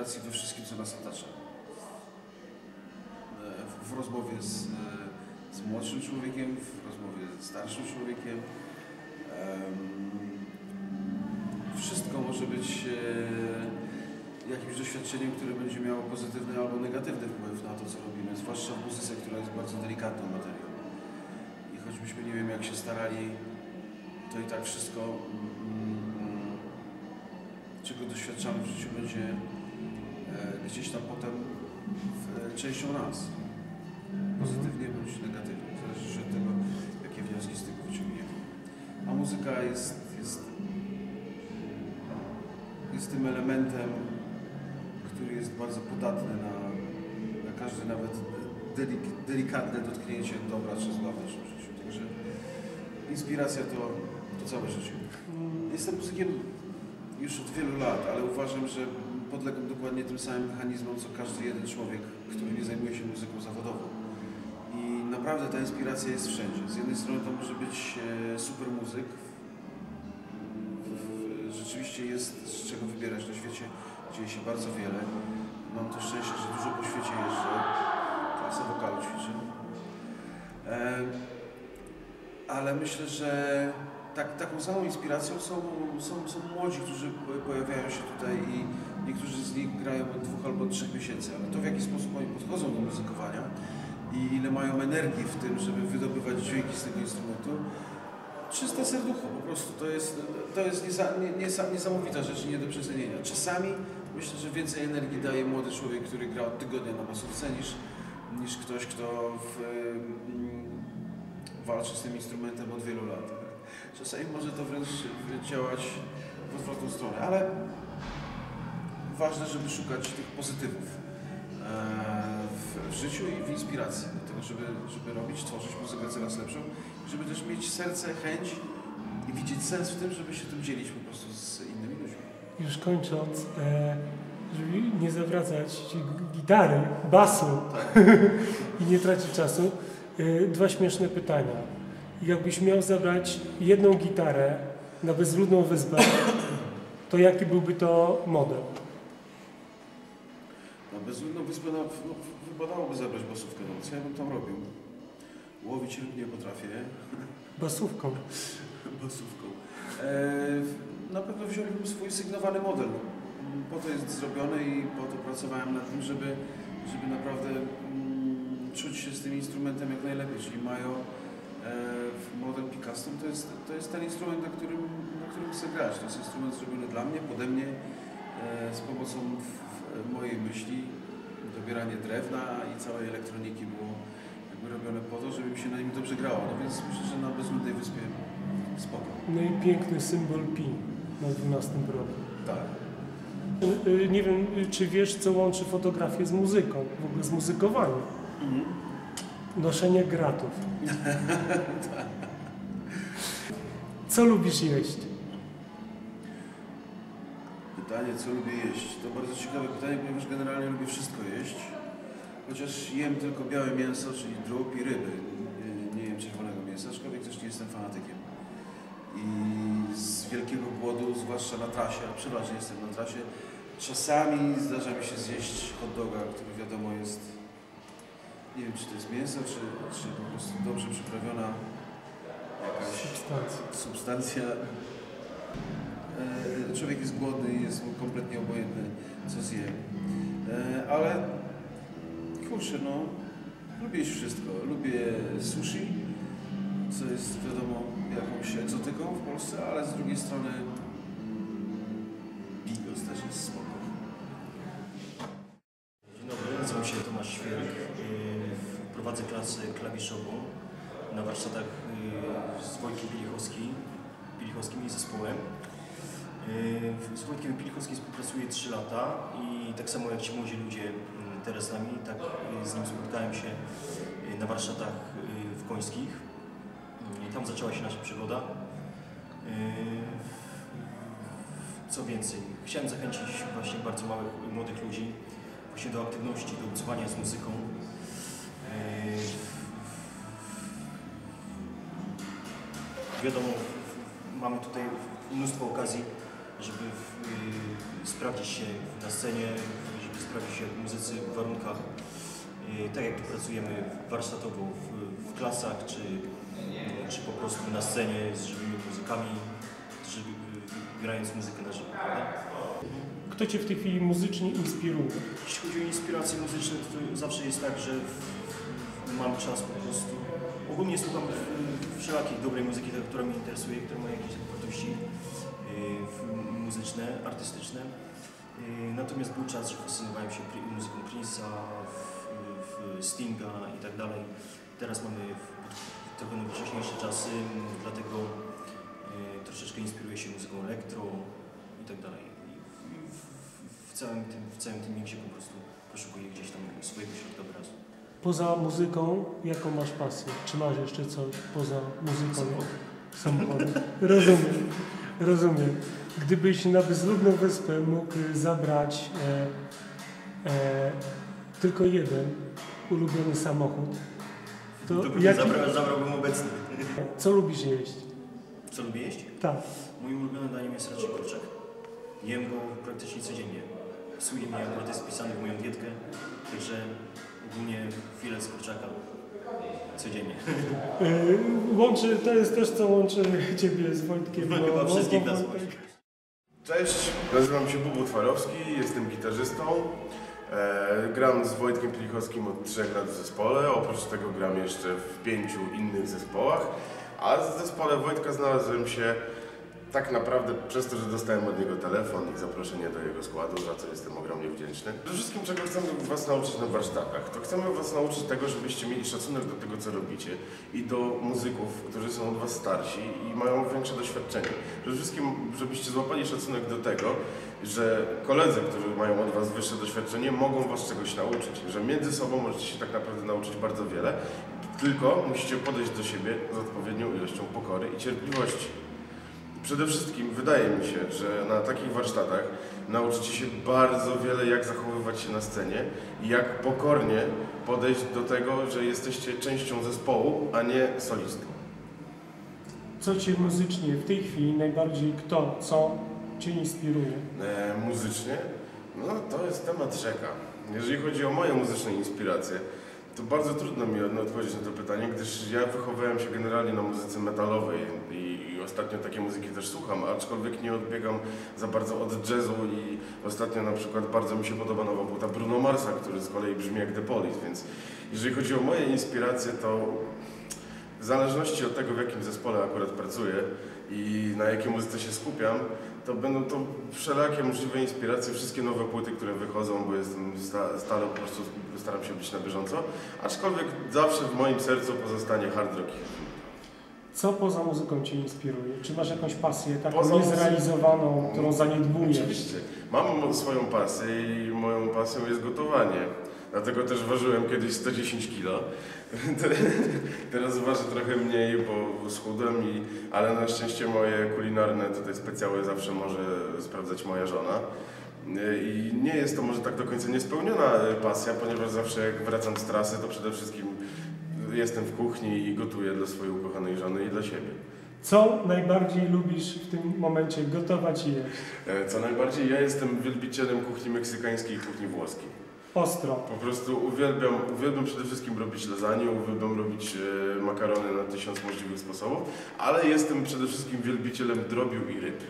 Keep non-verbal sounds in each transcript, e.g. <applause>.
inspiracji we wszystkim, co nas otacza. E, w, rozmowie z, e, z młodszym człowiekiem, w rozmowie z starszym człowiekiem. Em, wszystko może być e, jakimś doświadczeniem, które będzie miało pozytywny albo negatywny wpływ na to, co robimy, zwłaszcza w muzyce, która jest bardzo delikatną materią. I choćbyśmy nie wiem jak się starali, to i tak wszystko, mm, czego doświadczamy w życiu, będzie gdzieś tam potem w, częścią nas. Pozytywnie bądź negatywnie. Zależy od tego, jakie wnioski z tego wyciągniemy. A muzyka jest, jest, jest tym elementem, który jest bardzo podatny na, na każde nawet delik, delikatne dotknięcie dobra czy zła w naszym życiu. Także inspiracja to, to całe życie. Jestem muzykiem już od wielu lat, ale uważam, że podlegam dokładnie tym samym mechanizmom, co każdy jeden człowiek, który nie zajmuje się muzyką zawodową. I naprawdę ta inspiracja jest wszędzie. Z jednej strony to może być e, super muzyk. Rzeczywiście jest z czego wybierać na świecie. Dzieje się bardzo wiele. Mam to szczęście, że dużo po świecie jeżdżę. Klasę wokalu ćwiczę. E, ale myślę, że tak, taką samą inspiracją są, są, są młodzi, którzy po- pojawiają się tutaj i niektórzy z nich grają od dwóch albo trzech miesięcy, ale to w jaki sposób oni podchodzą do muzykowania i ile mają energii w tym, żeby wydobywać dźwięki z tego instrumentu, czyste serducho po prostu. To jest, to jest niesa, nie, niesa, niesamowita rzecz, nie do przecenienia. Czasami myślę, że więcej energii daje młody człowiek, który gra od tygodnia na basówce niż, niż ktoś, kto w, walczy z tym instrumentem od wielu lat. Czasami może to wręcz działać w odwrotną stronę, ale ważne, żeby szukać tych pozytywów e, w, życiu i w inspiracji do tego, żeby, żeby robić, tworzyć muzykę coraz lepszą, żeby też mieć serce, chęć i widzieć sens w tym, żeby się tym dzielić po prostu z innymi ludźmi. Już kończąc, e, żeby nie zawracać gitary, basu <laughs> i nie tracić czasu, dwa śmieszne pytania. Jakbyś miał zabrać jedną gitarę na bezludną wyspę, to jaki byłby to model? Na bezludną wyspę no, no, wypadałoby zabrać basówkę, no co ja bym tam robił? Łowić ryb nie potrafię. Basówką. basówką. E, na pewno wziąłbym swój sygnowany model. Po to jest zrobiony i po to pracowałem nad tym, żeby, żeby naprawdę mm, czuć się z tym instrumentem jak najlepiej. Czyli mają e, model Picastum to jest, to jest ten instrument, na którym, na którym chcę grać. To jest instrument zrobiony dla mnie, pode mnie, e, z pomocą w, w mojej myśli. Dobieranie drewna i całej elektroniki było jakby robione po to, żeby mi się na nim dobrze grało. No więc myślę, że na bezludnej wyspie spoko. No i piękny symbol pi na 12 roku. Tak. E, Nie wiem, czy wiesz, co łączy fotografię z muzyką, w ogóle z muzykowaniem. Noszenie gratów. Co lubisz jeść? Pytanie, co lubię jeść? To bardzo ciekawe pytanie, ponieważ generalnie lubię wszystko jeść. Chociaż jem tylko białe mięso, czyli drób i ryby. Nie- Nie jem czerwonego mięsa, aczkolwiek też nie jestem fanatykiem. I z wielkiego głodu, zwłaszcza na trasie, a przeważnie jestem na trasie, czasami zdarza mi się zjeść hot doga, który wiadomo jest, nie wiem czy to jest mięso, czy, czy po prostu dobrze przyprawiona jakaś Substancja. substancja. E, Człowiek jest głodny i jest mu kompletnie obojętny, co zje. E, Ale kurczę, no, lubię wszystko. Lubię sushi, co jest wiadomo jakąś egzotyką w Polsce, ale z drugiej strony Prowadzę klasę klawiszową na warsztatach yy, z Wojtkiem Pielichowskim, Pielichowskim i zespołem. Yy, Z Wojtkiem Pielichowskim współpracuję 3 lata i tak samo jak ci młodzi ludzie yy, teraz z nami, tak z nim spotkałem się na warsztatach w Końskich. Yy, Tam zaczęła się nasza przygoda. Co więcej, chciałem zachęcić właśnie bardzo małych, młodych ludzi właśnie do aktywności, do obcowania z muzyką. Wiadomo, mamy tutaj mnóstwo okazji, żeby w, y, sprawdzić się na scenie, żeby sprawdzić się jak muzycy w warunkach, y, tak jak tu pracujemy warsztatowo w, w klasach, czy, czy po prostu na scenie z żywymi muzykami, żywy, y, grając muzykę na żywo. prawda? Kto Cię w tej chwili muzycznie inspiruje? Jeśli chodzi o inspiracje muzyczne, to zawsze jest tak, że w- mam czas po prostu. Ogólnie słucham wszelakiej dobrej muzyki, która mnie interesuje, która ma jakieś wartości w- muzyczne, artystyczne. Yy, Natomiast był czas, że fascynowałem się muzyką Prince'a, Stinga i tak dalej. Teraz mamy trochę nowocześniejsze czasy, dlatego yy, troszeczkę inspiruję się muzyką elektro i tak dalej. W- całym tym, w całym tym miksie po prostu poszukuję gdzieś tam swojego środkowyrazu. Poza muzyką, jaką masz pasję? Czy masz jeszcze coś poza muzyką? Samochody. Rozumiem, rozumiem. Gdybyś na bezludną wyspę mógł zabrać e, e, tylko jeden ulubiony samochód, to To jaki, zabrał, zabrałbym obecny. co lubisz jeść? Co lubię jeść? Tak. Moim ulubionym daniem jest raczej kurczak. Jem go praktycznie codziennie. Psuje mnie, akurat jest wpisany w moją dietkę, także ogólnie filet z kurczaka codziennie. <laughs> Łączy, to jest też co łączy Ciebie z Wojtkiem. No, bo- chyba wszystkich nas łączy. Cześć, nazywam się Bubu Twarowski, jestem gitarzystą. E, gram z Wojtkiem Pilichowskim od 3 lat w zespole, oprócz tego gram jeszcze w pięciu innych zespołach. A w zespole Wojtka znalazłem się tak naprawdę przez to, że dostałem od niego telefon i zaproszenie do jego składu, za co jestem ogromnie wdzięczny. Przede wszystkim, czego chcemy Was nauczyć na warsztatach, to chcemy Was nauczyć tego, żebyście mieli szacunek do tego, co robicie i do muzyków, którzy są od Was starsi i mają większe doświadczenie. Przede wszystkim, żebyście złapali szacunek do tego, że koledzy, którzy mają od Was wyższe doświadczenie, mogą Was czegoś nauczyć, że między sobą możecie się tak naprawdę nauczyć bardzo wiele, tylko musicie podejść do siebie z odpowiednią ilością pokory i cierpliwości. Przede wszystkim wydaje mi się, że na takich warsztatach nauczycie się bardzo wiele, jak zachowywać się na scenie i jak pokornie podejść do tego, że jesteście częścią zespołu, a nie solistą. Co Cię muzycznie w tej chwili najbardziej kto, co Cię inspiruje? E, muzycznie? No to jest temat rzeka. Jeżeli chodzi o moje muzyczne inspiracje, to bardzo trudno mi od- odpowiedzieć na to pytanie, gdyż ja wychowałem się generalnie na muzyce metalowej i, ostatnio takie muzyki też słucham, aczkolwiek nie odbiegam za bardzo od jazzu i ostatnio na przykład bardzo mi się podoba nowa płyta Bruno Marsa, który z kolei brzmi jak The Police, więc jeżeli chodzi o moje inspiracje, to w zależności od tego, w jakim zespole akurat pracuję i na jakiej muzyce się skupiam, to będą to wszelakie możliwe inspiracje, wszystkie nowe płyty, które wychodzą, bo jestem sta, stale po prostu staram się być na bieżąco, aczkolwiek zawsze w moim sercu pozostanie hard rock. Co poza muzyką Cię inspiruje? Czy masz jakąś pasję taką Poza niezrealizowaną, którą zaniedbujesz? Oczywiście. Mam swoją pasję i moją pasją jest gotowanie. Dlatego też ważyłem kiedyś 110 kg. <laughs> Teraz ważę trochę mniej, bo schudłem, i, ale na szczęście moje kulinarne tutaj specjały zawsze może sprawdzać moja żona. I nie jest to może tak do końca niespełniona pasja, ponieważ zawsze jak wracam z trasy, to przede wszystkim jestem w kuchni i gotuję dla swojej ukochanej żony i dla siebie. Co najbardziej lubisz w tym momencie gotować i jeść? E, Co najbardziej, ja jestem wielbicielem kuchni meksykańskiej i kuchni włoskiej. Ostro. Po prostu uwielbiam, uwielbiam przede wszystkim robić lasagne, uwielbiam robić e, makarony na tysiąc możliwych sposobów, ale jestem przede wszystkim wielbicielem drobiu i ryb.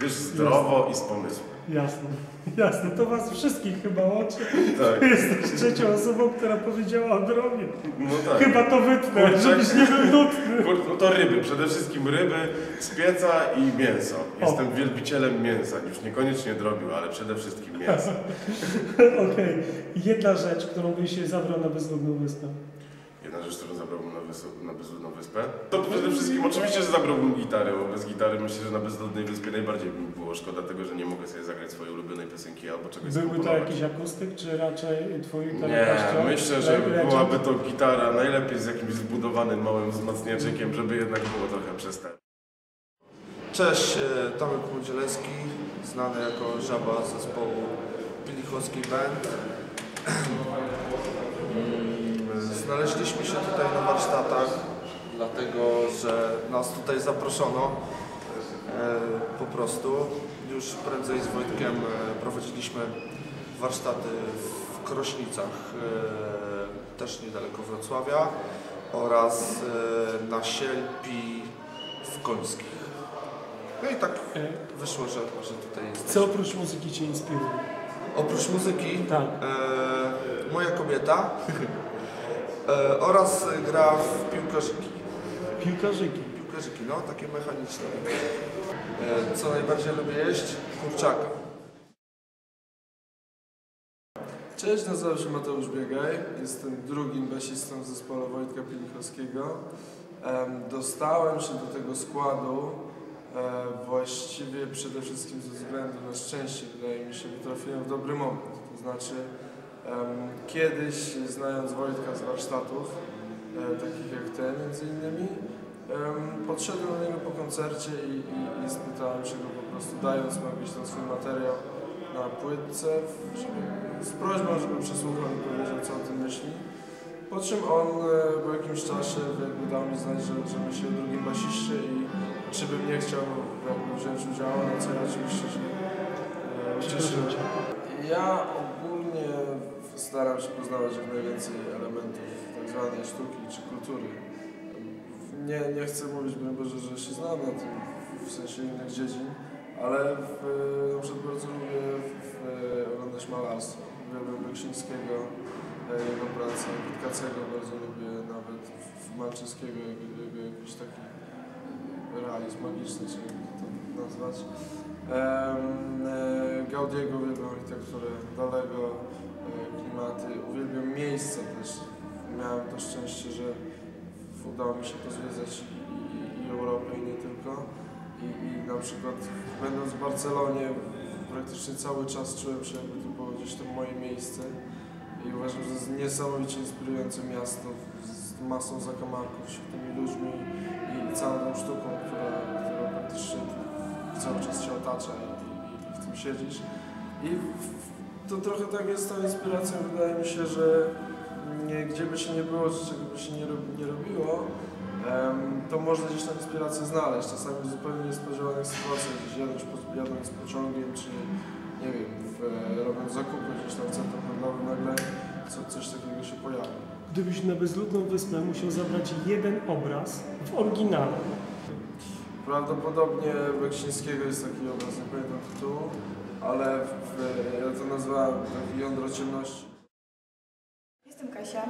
Wiesz, zdrowo i z pomysłem. Jasne, <laughs> jasne. To Was wszystkich chyba łączy. Tak, <laughs> Jesteś trzecią osobą, która powiedziała o drobie. no tak. Chyba to wytnę, Kurczak. żebyś nie był nudny. <laughs> Kur- No to ryby, przede wszystkim ryby z pieca i mięso. Jestem wielbicielem mięsa, już niekoniecznie drobiu, ale przede wszystkim mięsa. Okej. Jedna rzecz, którą byś się zabrał na bezludną wyspę. Jedna rzecz, którą zabrałbym na, wys- na bezludną wyspę, to przede wszystkim oczywiście, że zabrałbym gitarę, bo bez gitary myślę, że na bezludnej wyspie najbardziej by mi było szkoda tego, że nie mogę sobie zagrać swojej ulubionej piosenki albo czegoś Byłby to skomponować. jakiś akustyk, czy raczej twój Nie, myślę, że byłaby to gitara najlepiej z jakimś zbudowanym małym wzmacniaczykiem, żeby jednak było trochę przestępne. Cześć, e, Tomek Młodzielecki, znany jako żaba z zespołu Pilichowski Band. <clears throat> Mm, Znaleźliśmy się tutaj na warsztatach, dlatego że nas tutaj zaproszono. po prostu. Już prędzej z Wojtkiem e, prowadziliśmy warsztaty w Krośnicach, e, też niedaleko Wrocławia oraz e, na Sielpi w Końskich. No i tak E, wyszło, że, że tutaj jest. Co oprócz muzyki Cię inspiruje? Oprócz muzyki, Tak. e, moja kobieta e, oraz gra w piłkarzyki. Piłkarzyki. Piłkarzyki, no, takie mechaniczne. E, co najbardziej lubię jeść? Kurczaka. Cześć, nazywam się Mateusz Biegaj. Jestem drugim basistą w zespole Wojtka Pielichowskiego. Em, Dostałem się do tego składu e, właściwie przede wszystkim ze względu na szczęście, wydaje mi się, że trafiłem w dobry moment. To znaczy, kiedyś znając Wojtka z warsztatów, e, takich jak te między innymi, em, podszedłem do niego po koncercie i, i, i spytałem się go po prostu, dając mu jakiś ten swój materiał, na płytce, żeby, z prośbą, żeby przesłuchał i powiedział, co o tym myśli. Po czym on e, po jakimś czasie jakby dał mi znać, że, że myśli o drugim basiście i czy bym nie chciał jakby wziąć udziału, na co ja oczywiście się e, ucieszyłem. Ja staram się poznawać jak najwięcej elementów tak zwanej sztuki czy kultury. Nie, nie chcę mówić, broń Boże, że się znam na tym w sensie innych dziedzin, ale w, na przykład bardzo lubię w, oglądać malarstwo. Uwielbiam Beksińskiego, e, jego pracę, Witkacego bardzo lubię, nawet w- Malczyskiego, jego, jakiś taki realizm magiczny, czy jak to nazwać. E, Gaudiego uwielbiam architekturę, Dalego, klimaty, uwielbiam miejsca też. Miałem to szczęście, że udało mi się pozwiedzać i, i, Europę i nie tylko. I, I na przykład będąc w Barcelonie praktycznie cały czas czułem się jakby to było gdzieś tam moje miejsce. I uważam, że to jest niesamowicie inspirujące miasto z masą zakamarków, świetnymi ludźmi i, całą tą sztuką, która, która praktycznie cały czas się otacza i, i, i w tym siedzisz. I w, to trochę tak jest z tą inspiracją, wydaje mi się, że nie, gdzie by się nie było, czy czego by się nie, rob, nie robiło, em, to można gdzieś tam inspirację znaleźć. Czasami w zupełnie niespodziewanych sytuacjach, gdzieś jadąc, jadąc pociągiem, czy nie wiem, w, robiąc zakupy gdzieś tam w centrum handlowym, nagle co, coś takiego się pojawia. Gdybyś na bezludną wyspę musiał zabrać jeden obraz w oryginale, Prawdopodobnie Beksińskiego jest taki obraz, nie pamiętam tytułu, ale w, ja to nazwałem jądro ciemności. Jestem Kasia,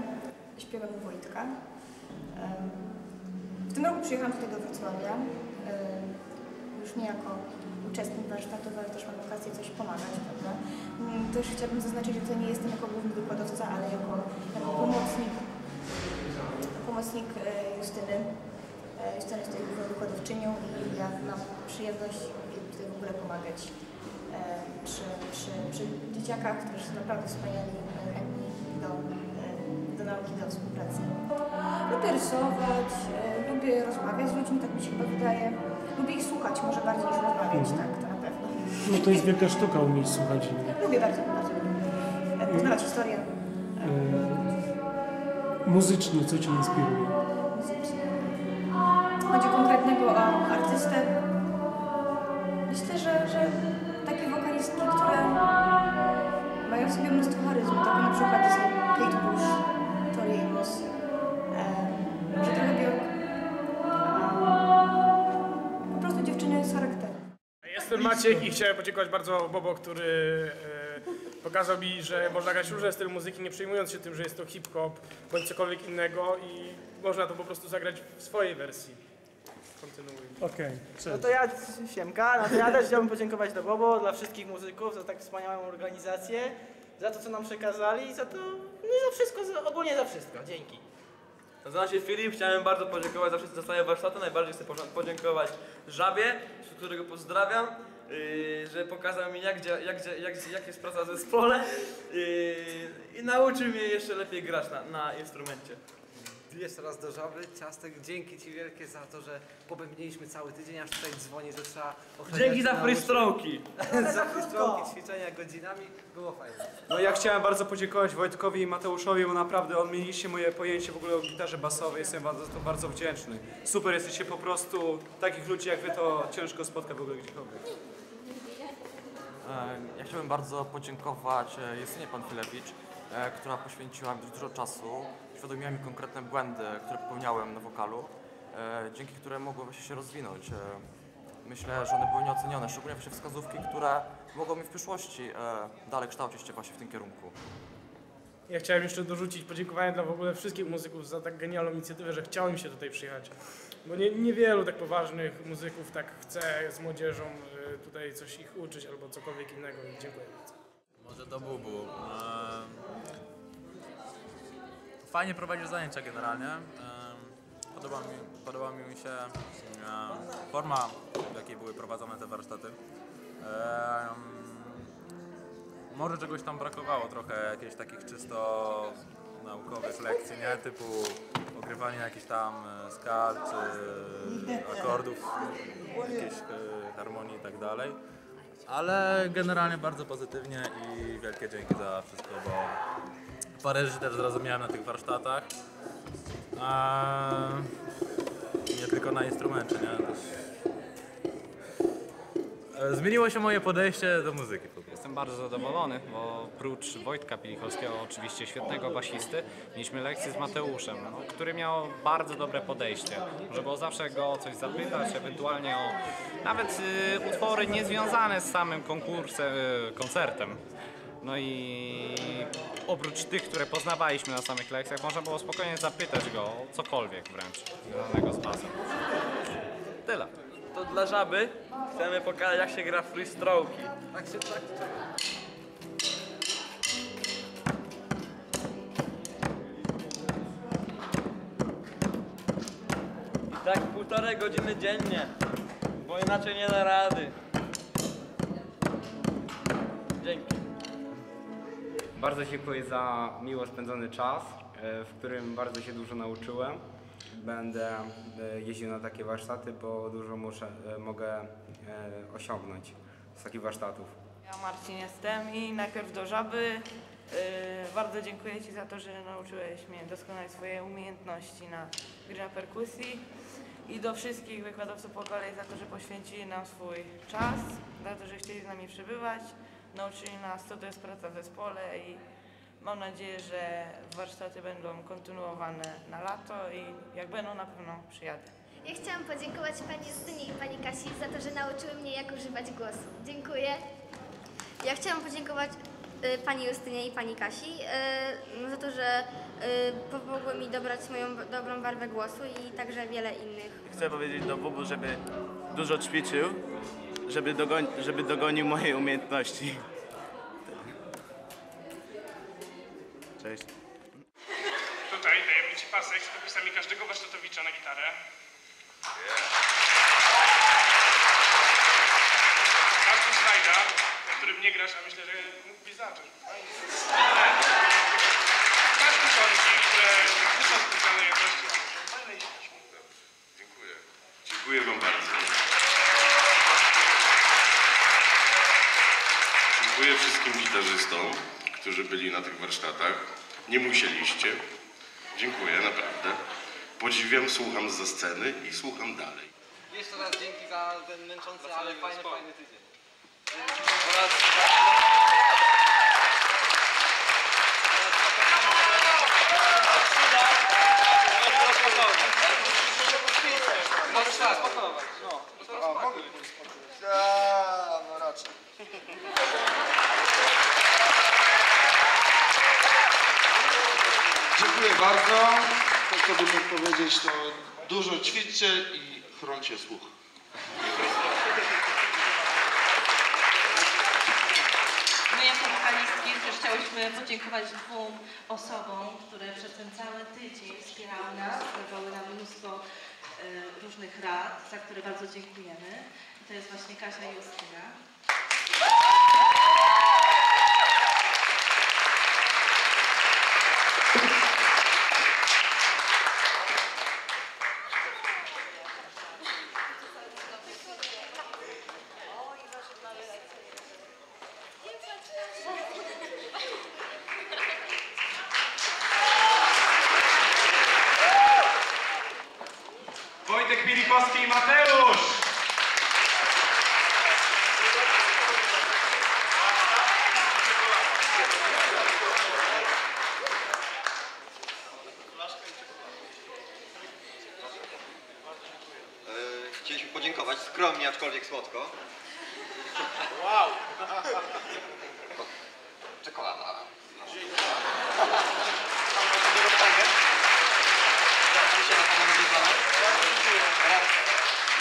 śpiewam u Wojtka. W tym roku przyjechałam tutaj do Wrocławia, już nie jako uczestnik warsztatów, ale też mam okazję coś pomagać, prawda? Mm, Też chciałabym zaznaczyć, że tutaj nie jestem jako główny wykładowca, ale jako, jako pomocnik, pomocnik e, Justyny. E, Justyna jest tutaj wykładowczynią i ja mam przyjemność tutaj w ogóle pomagać przy, przy, przy dzieciakach, którzy są naprawdę wspaniali, e, chętni do, e, do nauki, do współpracy. Lubię rysować, e, lubię rozmawiać z ludźmi, tak mi się chyba wydaje. Lubię ich słuchać może bardziej niż rozmawiać, tak, to na pewno. no to jest wielka sztuka umieć słuchać. Lubię bardzo, bardzo lubię. E, Poznawać historię E, Muzycznie, co Cię inspiruje? muzycznie. Chodzi konkretnego o artystę. Myślę, że, że mają w sobie mnóstwo charyzmu, takie na przykład jest Kate Bush, Tori Amos, e, może trochę. E, po prostu dziewczyny z charakterem. Jestem Maciek i chciałem podziękować bardzo Bobo, który e, pokazał mi, że można grać różne styl muzyki, nie przejmując się tym, że jest to hip-hop bądź cokolwiek innego i można to po prostu zagrać w swojej wersji. Kontynuuj. Okej, No cześć. to ja, Siemka, no to ja też chciałbym podziękować dla Bobo, dla wszystkich muzyków za tak wspaniałą organizację, za to, co nam przekazali, za to, no i za wszystko, za, ogólnie za wszystko. Dzięki. Nazywam się Filip, chciałem bardzo podziękować za wszystkie zostaje warsztaty. Najbardziej chcę podziękować Żabie, którego pozdrawiam, yy, że pokazał mi jak, jak, jak, jak jest praca w zespole yy, i nauczył mnie jeszcze lepiej grać na, na instrumencie. Jeszcze raz do żaby. Ciastek, dzięki Ci wielkie za to, że pobębniliśmy cały tydzień, aż tutaj dzwoni, że trzeba ochraniać Dzięki za na free uszy. stroki. za free stroki, ćwiczenia godzinami. Było fajnie. No ja chciałem bardzo podziękować Wojtkowi i Mateuszowi, bo naprawdę odmieniliście moje pojęcie w ogóle o gitarze basowej. Jestem wam za to bardzo wdzięczny. Super, jesteście po prostu takich ludzi jak wy to ciężko spotkać w ogóle gdziekolwiek. E, Ja chciałbym bardzo podziękować e, Justynie Panfilewicz, e, która poświęciła mi dużo czasu, uświadomiła mi konkretne błędy, które popełniałem na wokalu, e, dzięki którym mogłem właśnie się rozwinąć. E, Myślę, że one były nieocenione, szczególnie właśnie wskazówki, które mogą mi w przyszłości e, dalej kształcić się właśnie w tym kierunku. Ja chciałem jeszcze dorzucić podziękowania dla w ogóle wszystkich muzyków za tak genialną inicjatywę, że chciało mi się tutaj przyjechać. Bo nie, niewielu tak poważnych muzyków tak chce z młodzieżą tutaj coś ich uczyć albo cokolwiek innego. Dziękuję bardzo. Może do Bubu. Fajnie prowadzisz zajęcia generalnie. Podoba mi, podoba mi się forma, w jakiej były prowadzone te warsztaty. Może czegoś tam brakowało trochę, jakichś takich czysto naukowych lekcji, nie? Typu ogrywania jakichś tam e, skal czy akordów, jakiejś e, harmonii i tak dalej. Ale generalnie bardzo pozytywnie i wielkie dzięki za wszystko, bo parę rzeczy też zrozumiałem na tych warsztatach. A nie tylko na instrumencie, nie? E, Zmieniło się moje podejście do muzyki. Jestem bardzo zadowolony, bo prócz Wojtka Pilichowskiego, oczywiście świetnego basisty, mieliśmy lekcję z Mateuszem, no, który miał bardzo dobre podejście. Można było zawsze go o coś zapytać, ewentualnie o nawet y, utwory niezwiązane z samym konkursem, y, koncertem. No i oprócz tych, które poznawaliśmy na samych lekcjach, można było spokojnie zapytać go o cokolwiek wręcz związanego z basem. Tyle. To dla żaby chcemy pokazać jak się gra stroke. Tak się tak. I tak półtorej godziny dziennie, bo inaczej nie da rady. Bardzo dziękuję za miło spędzony czas, e, w którym bardzo się dużo nauczyłem. Będę e, jeździł na takie warsztaty, bo dużo muszę, e, mogę osiągnąć z takich warsztatów. Ja Marcin jestem i najpierw do żaby. Bardzo dziękuję Ci za to, że nauczyłeś mnie doskonale swoje umiejętności na gry na perkusji i do wszystkich wykładowców po kolei za to, że poświęcili nam swój czas, za to, że chcieli z nami przebywać, nauczyli nas co to jest praca w zespole i mam nadzieję, że warsztaty będą kontynuowane na lato i jak będą na pewno przyjadę. Ja chciałam podziękować Pani Justynie i Pani Kasi za to, że nauczyły mnie jak używać głosu. Dziękuję. Ja chciałam podziękować y, Pani Justynie i Pani Kasi y, za to, że y, pomogły mi dobrać moją dobrą barwę głosu i także wiele innych. Chcę powiedzieć do Bubu, żeby dużo ćwiczył, żeby, dogoń, żeby dogonił moje umiejętności. Cześć. Tutaj dajemy Ci pasek z popisami każdego warsztatowicza na gitarę. Mam tu slajda, na którym nie grasz, a myślę, że mógłbyś zacząć. Fajnie. Masz kieszonki, które nie są specjalnej jakości, ale są fajne i śmieszne. Dziękuję. Dziękuję Wam bardzo. Dziękuję wszystkim którzy byli na tych warsztatach. Nie musieliście. Dziękuję, naprawdę. Podziwiam, słucham ze sceny i słucham dalej. Jeszcze raz dzięki za ten męczący, ale fajny, fajny tydzień. Możesz teraz spakować. No, A, mogę A, no raczej. Dziękuję bardzo. To co bym mógł powiedzieć, to dużo ćwiczcie i chroncie słuch. My jako wokalistki też chciałyśmy podziękować dwóm osobom, które przez ten cały tydzień wspierały nas, dawały nam mnóstwo e, różnych rad, za które bardzo dziękujemy. To jest właśnie Kasia i Justyna. I Mateusz! E, Chcieliśmy podziękować skromnie, aczkolwiek słodko. Wow! Czekolada.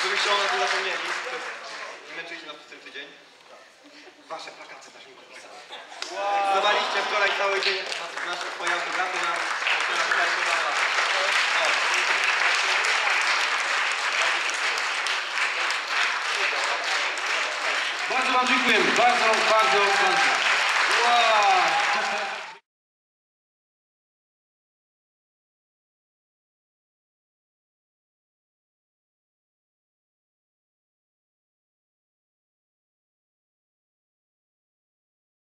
Żebyście o nas nie zapomnieli. Męczyliście nas przez ten tydzień. Wasze plakaty też mi podpisane. Zdawaliście wczoraj cały dzień nasze swoje autografy na- Bardzo Wam dziękujemy, bardzo, bardzo, bardzo. Wow.